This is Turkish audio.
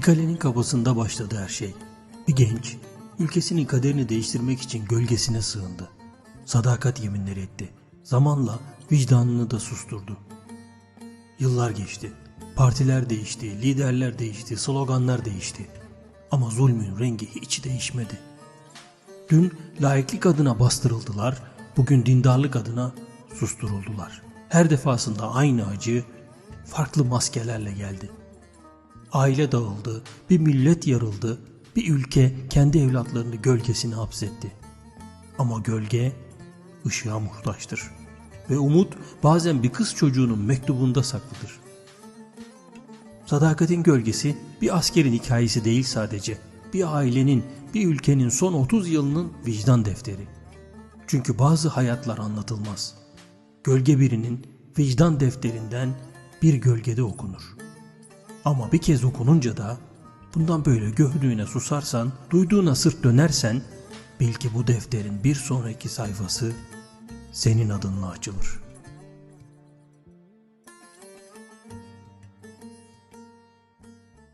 kalenin kapısında başladı her şey. Bir genç, ülkesinin kaderini değiştirmek için gölgesine sığındı. Sadakat yeminleri etti. Zamanla vicdanını da susturdu. Yıllar geçti. Partiler değişti, liderler değişti, sloganlar değişti. Ama zulmün rengi hiç değişmedi. Dün laiklik adına bastırıldılar, bugün dindarlık adına susturuldular. Her defasında aynı acı farklı maskelerle geldi. Aile dağıldı, bir millet yarıldı, bir ülke kendi evlatlarını gölgesine hapsetti. Ama gölge ışığa muhtaçtır. Ve umut bazen bir kız çocuğunun mektubunda saklıdır. Sadakatin gölgesi bir askerin hikayesi değil sadece. Bir ailenin, bir ülkenin son 30 yılının vicdan defteri. Çünkü bazı hayatlar anlatılmaz. Gölge birinin vicdan defterinden bir gölgede okunur. Ama bir kez okununca da bundan böyle gördüğüne susarsan, duyduğuna sırt dönersen bil ki bu defterin bir sonraki sayfası senin adınla açılır.''